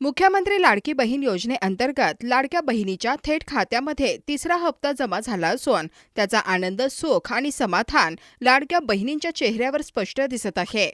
मुख्यमंत्री लाडकी बहीण योजनेअंतर्गत लाडक्या बहिणीच्या थेट खात्यामध्ये तिसरा हप्ता जमा झाला असून त्याचा आनंद सुख आणि समाधान लाडक्या बहिणींच्या चेहऱ्यावर स्पष्ट दिसत आहे.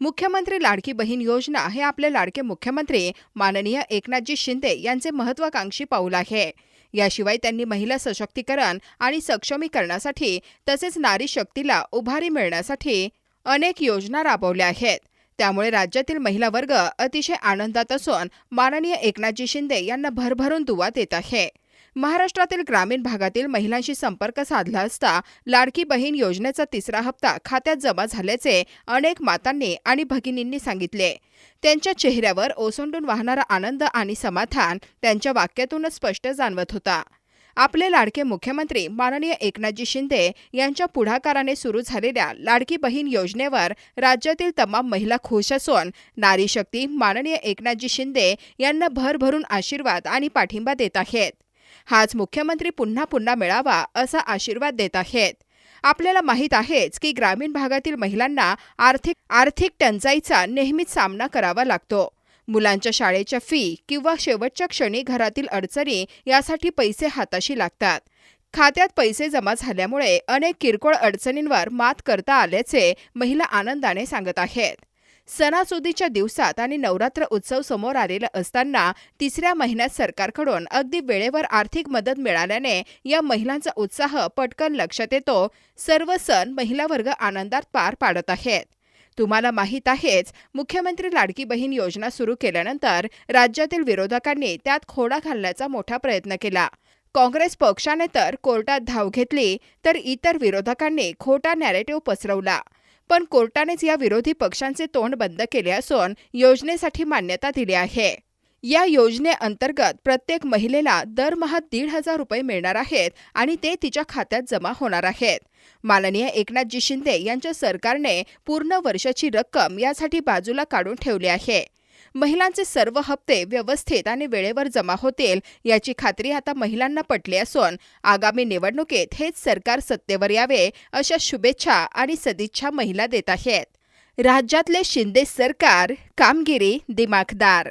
मुख्यमंत्री लाडकी बहीण योजना हे आपले लाडके मुख्यमंत्री माननीय एकनाथजी शिंदे यांचे महत्वाकांक्षी पाऊल आहे. याशिवाय त्यांनी महिला सशक्तीकरण आणि सक्षमीकरणासाठी तसेच नारी शक्तीला उभारी मिळण्यासाठी अनेक योजना राबवल्या आहेत. त्यामुळे राज्यातील महिला वर्ग अतिशय आनंदात असून माननीय एकनाथजी शिंदे यांना भरभरून दुवा देत आहे. महाराष्ट्रातील ग्रामीण भागातील महिलांशी संपर्क साधला असता लाडकी बहीण योजनेचा तिसरा हप्ता खात्यात जमा झाल्याचे अनेक मातांनी आणि भगिनींनी सांगितले. त्यांच्या चेहऱ्यावर ओसंडून वाहणारा आनंद आणि समाधान त्यांच्या वाक्यातूनच स्पष्ट जाणवत होता. आपले लाडके मुख्यमंत्री माननीय एकनाथजी शिंदे यांच्या पुढाकाराने सुरू झालेल्या लाडकी बहीण योजनेवर राज्यातील तमाम महिला खुश असून नारी शक्ती माननीय एकनाथजी शिंदे यांना भरभरून आशीर्वाद आणि पाठिंबा देत आहेत. हाच मुख्यमंत्री पुन्हा पुन्हा मिळावा असा आशीर्वाद देत आहेत. आपल्याला माहीत आहेच की ग्रामीण भागातील महिलांना आर्थिक आर्थिक टंचाईचा नेहमीच सामना करावा लागतो. मुलांच्या शाळेच्या फी किंवा शेवटच्या क्षणी घरातील अडचणी यासाठी पैसे हाताशी लागतात. खात्यात पैसे जमा झाल्यामुळे अनेक किरकोळ अडचणींवर मात करता आल्याचे महिला आनंदाने सांगत आहेत. सणासुदीच्या दिवसात आणि नवरात्र उत्सव समोर आलेला असताना तिसऱ्या महिन्यात सरकारकडून अगदी वेळेवर आर्थिक मदत मिळाल्याने या महिलांचा उत्साह पटकन लक्षात येतो. सर्व सण महिला वर्ग आनंदात पार पाडत आहेत. तुम्हाला माहीत आहेच मुख्यमंत्री लाडकी बहीण योजना सुरू केल्यानंतर राज्यातील विरोधकांनी त्यात खोडा घालण्याचा मोठा प्रयत्न केला. काँग्रेस पक्षाने तर कोर्टात धाव घेतली तर इतर विरोधकांनी खोटा नॅरेटिव्ह पसरवला. पण कोर्टानेच या विरोधी पक्षांचे तोंड बंद केले असून योजनेसाठी मान्यता दिली आहे. या योजनेअंतर्गत प्रत्येक महिलेला दरमहा दीड हजार रुपये मिळणार आहेत आणि ते तिच्या खात्यात जमा होणार आहेत. माननीय एकनाथजी शिंदे यांच्या सरकारने पूर्ण वर्षाची रक्कम यासाठी बाजूला काढून ठेवली आहे. महिलांचे सर्व हप्ते व्यवस्थित आणि वेळेवर जमा होतील याची खात्री आता महिलांना पटली असून आगामी निवडणुकीत हेच सरकार सत्तेवर यावे अशा शुभेच्छा आणि सदिच्छा महिला देत आहेत. राज्यातले शिंदे सरकार कामगिरी दिमाखदार.